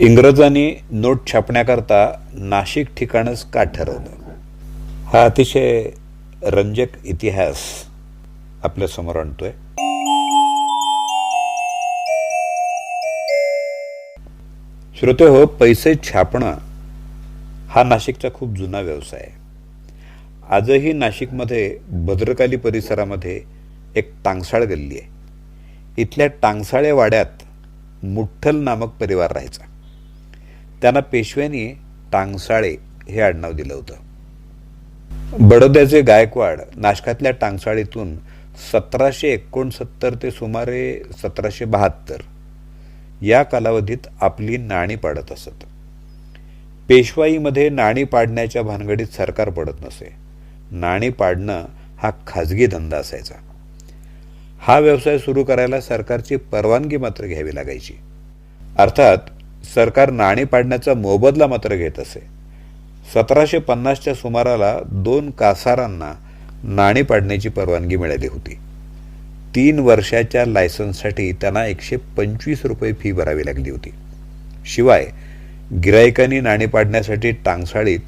इंग्रजांनी नोट छापण्याकरता नाशिक ठिकाणच का ठरवलं? हा अतिशय रंजक इतिहास आपल्यासमोर आणतोय. श्रोते हो पैसे छापणं हा नाशिकचा खूप जुना व्यवसाय आहे. आजही नाशिकमध्ये भद्रकाली परिसरामध्ये एक टांगसाळ गल्ली आहे. इथल्या टांगसाळे वाड्यात मुठ्ठल नामक परिवार राहायचा. त्यांना पेशव्यांनी टांगसाळे हे आडनाव दिलं होतं. बडोद्याचे गायकवाड नाशकातल्या टांगसाळीतून सतराशे एकोणसत्तर ते सुमारे सतराशे बहात्तर या कालावधीत आपली नाणी पाडत असत. पेशवाईमध्ये नाणी पाडण्याच्या भानगडीत सरकार पडत नसे. नाणी पाडणं हा खाजगी धंदा असायचा. हा व्यवसाय सुरू करायला सरकारची परवानगी मात्र घ्यावी लागायची. अर्थात सरकार नाणी पाडण्याचा मोबदला मात्र घेत असे. सतराशे पन्नासच्या सुमाराला दोन कासारांना नाणी पाडण्याची परवानगी मिळाली होती. तीन वर्षाच्या लायसन्ससाठी त्यांना एकशे पंचवीस रुपये फी भरावी लागली होती. शिवाय गिरायकांनी नाणी पाडण्यासाठी टांगसाळीत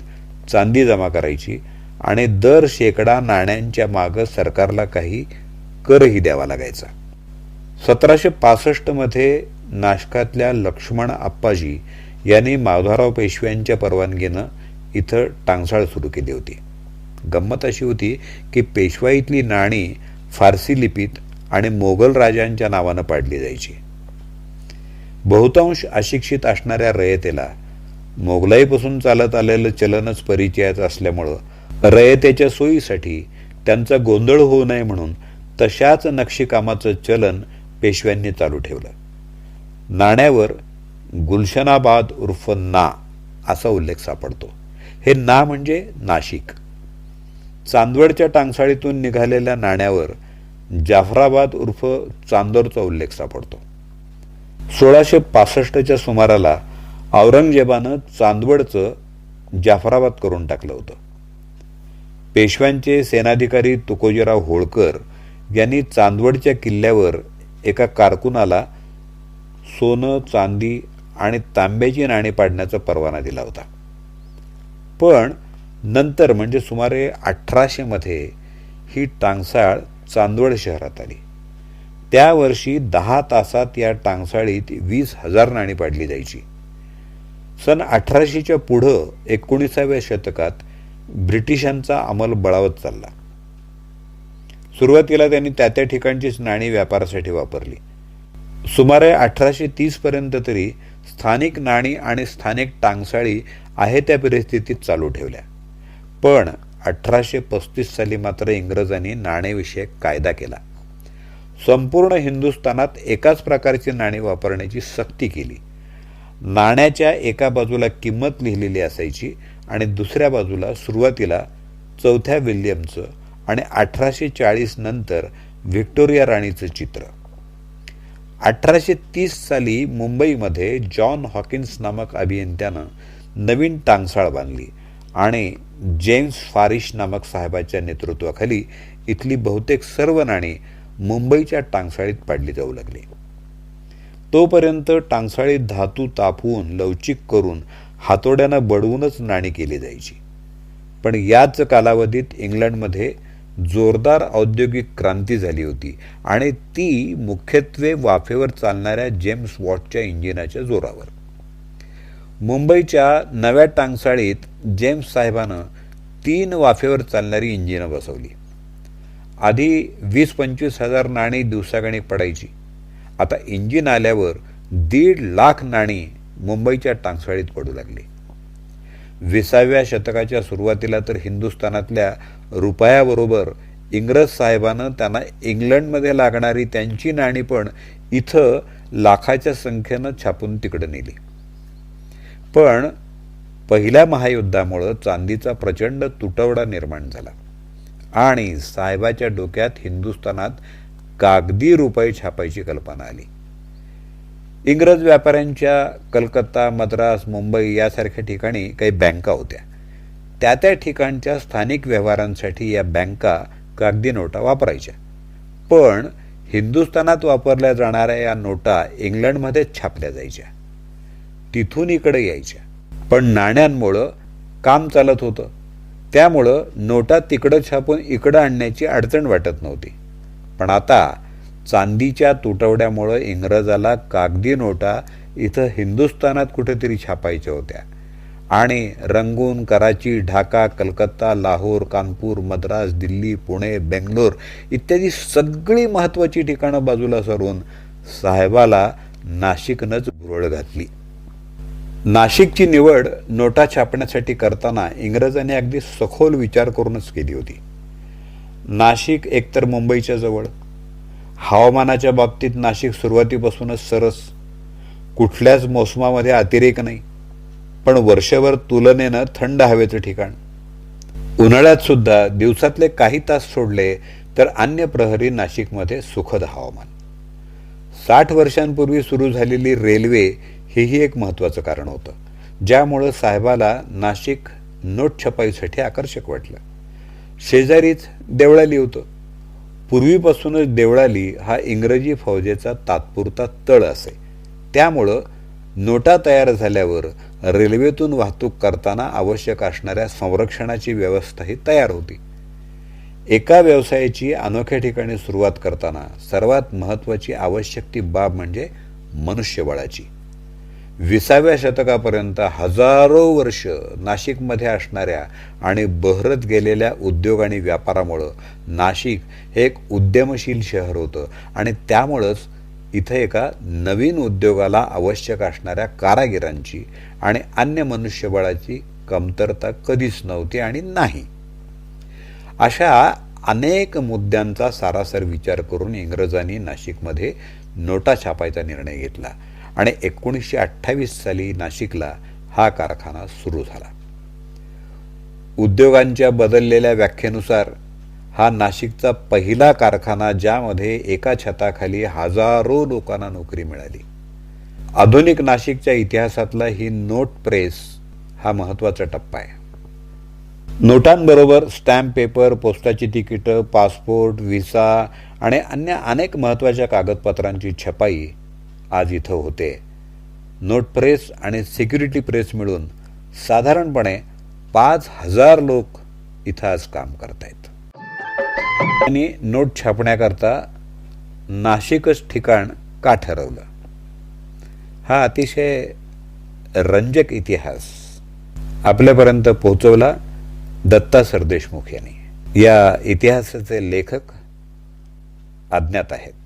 चांदी जमा करायची आणि दर शेकडा नाण्यांच्या मागं सरकारला काही करही द्यावा लागायचा. सतराशे पासष्टमध्ये नाशकातल्या लक्ष्मण आप्पाजी यांनी माधवराव पेशव्यांच्या परवानगीनं इथं टांगसाळ सुरू केली होती. गंमत अशी होती की पेशवाईतली नाणी फारसी लिपीत आणि मोगल राजांच्या नावानं पाडली जायची. बहुतांश अशिक्षित असणाऱ्या रयतेला मोगलाईपासून चालत आलेलं चलनच परिचयाचं असल्यामुळं रयतेच्या सोयीसाठी त्यांचा गोंधळ होऊ नये म्हणून तशाच नक्षीकामाचं चलन पेशव्यांनी चालू ठेवलं. नाण्यावर गुलशनाबाद उर्फ ना असा उल्लेख सापडतो. हे ना म्हणजे नाशिक. चांदवडच्या टांगसाळीतून निघालेल्या नाण्यावर जाफराबाद उर्फ चांदोरचा उल्लेख सापडतो. सोळाशे पासष्टच्या सुमाराला औरंगजेबानं चांदवडचं जाफराबाद करून टाकलं होतं. पेशव्यांचे सेनाधिकारी तुकोजीराव होळकर यांनी चांदवडच्या किल्ल्यावर एका कारकुनाला सोनं चांदी आणि तांब्याची नाणी पाडण्याचा परवाना दिला होता. पण नंतर म्हणजे सुमारे अठराशेमध्ये ही टांगसाळ चांदवड शहरात आली. त्या वर्षी दहा तासात या टांगसाळीत वीस हजार नाणी पाडली जायची. सन अठराशेच्या पुढं एकोणीसाव्या शतकात ब्रिटिशांचा अंमल बळावत चालला. सुरुवातीला त्यांनी त्या त्या ठिकाणचीच नाणी व्यापारासाठी वापरली. सुमारे अठराशे तीसपर्यंत तरी स्थानिक नाणी आणि स्थानिक टांगसाळी आहे त्या परिस्थितीत चालू ठेवल्या. पण अठराशे पस्तीस साली मात्र इंग्रजांनी नाणेविषयक कायदा केला. संपूर्ण हिंदुस्थानात एकाच प्रकारची नाणी वापरण्याची सक्ती केली. नाण्याच्या एका बाजूला किंमत लिहिलेली असायची आणि दुसऱ्या बाजूला सुरुवातीला चौथ्या विल्यमचं आणि अठराशे चाळीस नंतर व्हिक्टोरिया राणीचं चित्र. अठराशे तीस साली मुंबईमध्ये जॉन हॉकिन्स नामक अभियंत्यानं नवीन टांगसाळ बांधली आणि जेम्स फारिश नामक साहेबाच्या नेतृत्वाखाली इथली बहुतेक सर्व नाणी मुंबईच्या टांगसाळीत पाडली जाऊ लागली. तोपर्यंत टांगसाळीत धातू तापवून लवचिक करून हातोड्यानं बडवूनच नाणी केली जायची. पण याच कालावधीत इंग्लंडमध्ये जोरदार औद्योगिक क्रांती झाली होती आणि ती मुख्यत्वे वाफेवर चालणाऱ्या जेम्स वॉटच्या इंजिनाच्या जोरावर. मुंबईच्या नव्या टांगसाळीत जेम्स साहेबानं तीन वाफेवर चालणारी इंजिनं बसवली. आधी वीस पंचवीस हजार नाणी दिवसागणी पडायची. आता इंजिन आल्यावर दीड लाख नाणी मुंबईच्या टांगसाळीत पडू लागली. विसाव्या शतकाच्या सुरुवातीला तर हिंदुस्थानातल्या रुपयाबरोबर इंग्रज साहेबानं त्यांना इंग्लंडमध्ये लागणारी त्यांची नाणी पण इथं लाखाच्या संख्येनं छापून तिकडं नेली. पण पहिल्या महायुद्धामुळं चांदीचा प्रचंड तुटवडा निर्माण झाला आणि साहेबाच्या डोक्यात हिंदुस्थानात कागदी रुपये छापायची कल्पना आली. इंग्रज व्यापाऱ्यांच्या कलकत्ता मद्रास मुंबई यासारख्या ठिकाणी काही बँका होत्या. त्या त्या ठिकाणच्या स्थानिक व्यवहारांसाठी या बँका कागदी नोटा वापरायच्या. पण हिंदुस्थानात वापरल्या जाणाऱ्या या नोटा इंग्लंडमध्येच छापल्या जायच्या. तिथून इकडे यायच्या. पण नाण्यांमुळं काम चालत होतं. त्यामुळं नोटा तिकडं छापून इकडं आणण्याची अडचण वाटत नव्हती. पण आता चांदीच्या तुटवड्यामुळं इंग्रजाला कागदी नोटा इथं हिंदुस्थानात कुठेतरी छापायच्या होत्या. आणि रंगून कराची ढाका कलकत्ता लाहोर कानपूर मद्रास दिल्ली पुणे बेंगलोर इत्यादी सगळी महत्त्वाची ठिकाणं बाजूला सरून साहेबाला नाशिकनंच भुरळ घातली. नाशिकची निवड नोटा छापण्यासाठी करताना इंग्रजांनी अगदी सखोल विचार करूनच केली होती. नाशिक एकतर मुंबईच्या जवळ हवामानाच्या बाबतीत नाशिक सुरुवातीपासूनच सरस. कुठल्याच मोसमामध्ये अतिरेक नाही. पण वर्षभर तुलनेनं थंड हवेचं ठिकाण. उन्हाळ्यात सुद्धा दिवसातले काही तास सोडले तर अन्य प्रहरी नाशिकमध्ये सुखद हवामान. साठ वर्षांपूर्वी सुरू झालेली रेल्वे हेही एक महत्त्वाचं कारण होतं. ज्यामुळं साहेबाला नाशिक नोट छपाईसाठी आकर्षक वाटलं. शेजारीच देवळाली होतं. पूर्वीपासूनच देवळाली हा इंग्रजी फौजेचा तात्पुरता तळ असे. त्यामुळं नोटा तयार झाल्यावर रेल्वेतून वाहतूक करताना आवश्यक असणाऱ्या संरक्षणाची व्यवस्थाही तयार होती. एका व्यवसायाची अनोख्या ठिकाणी सुरुवात करताना सर्वात महत्त्वाची आवश्यक ती बाब म्हणजे मनुष्यबळाची. विसाव्या शतकापर्यंत हजारो वर्ष नाशिकमध्ये असणाऱ्या आणि बहरत गेलेल्या उद्योग आणि व्यापारामुळं नाशिक हे एक उद्यमशील शहर होतं. आणि त्यामुळंच इथं एका नवीन उद्योगाला आवश्यक असणाऱ्या कारागिरांची आणि अन्य मनुष्यबळाची कमतरता कधीच नव्हती आणि नाही. अशा अनेक मुद्द्यांचा सारासार विचार करून इंग्रजांनी नाशिकमध्ये नोटा छापायचा निर्णय घेतला. आणि एकोणीसशे अठ्ठावीस साली नाशिकला हा कारखाना सुरू झाला. उद्योगांच्या बदललेल्या व्याख्येनुसार हा नाशिकचा पहिला कारखाना ज्यामध्ये एका छताखाली हजारो लोकांना नोकरी मिळाली. आधुनिक नाशिकच्या इतिहासातला ही नोट प्रेस हा महत्त्वाचा टप्पा आहे. नोटांबरोबर स्टॅम्प पेपर पोस्टाची तिकीटं पासपोर्ट व्हिसा आणि अन्य अनेक महत्त्वाच्या कागदपत्रांची छपाई आज इथं होते. नोट प्रेस आणि सिक्युरिटी प्रेस मिळून साधारणपणे पाच हजार लोक इथं आज काम करतायत. त्यांनी नोट छापण्याकरता नाशिकच ठिकाण का ठरवलं? हा अतिशय रंजक इतिहास आपल्यापर्यंत पोहोचवला दत्ता सरदेशमुख यांनी. या इतिहासाचे लेखक अज्ञात आहेत.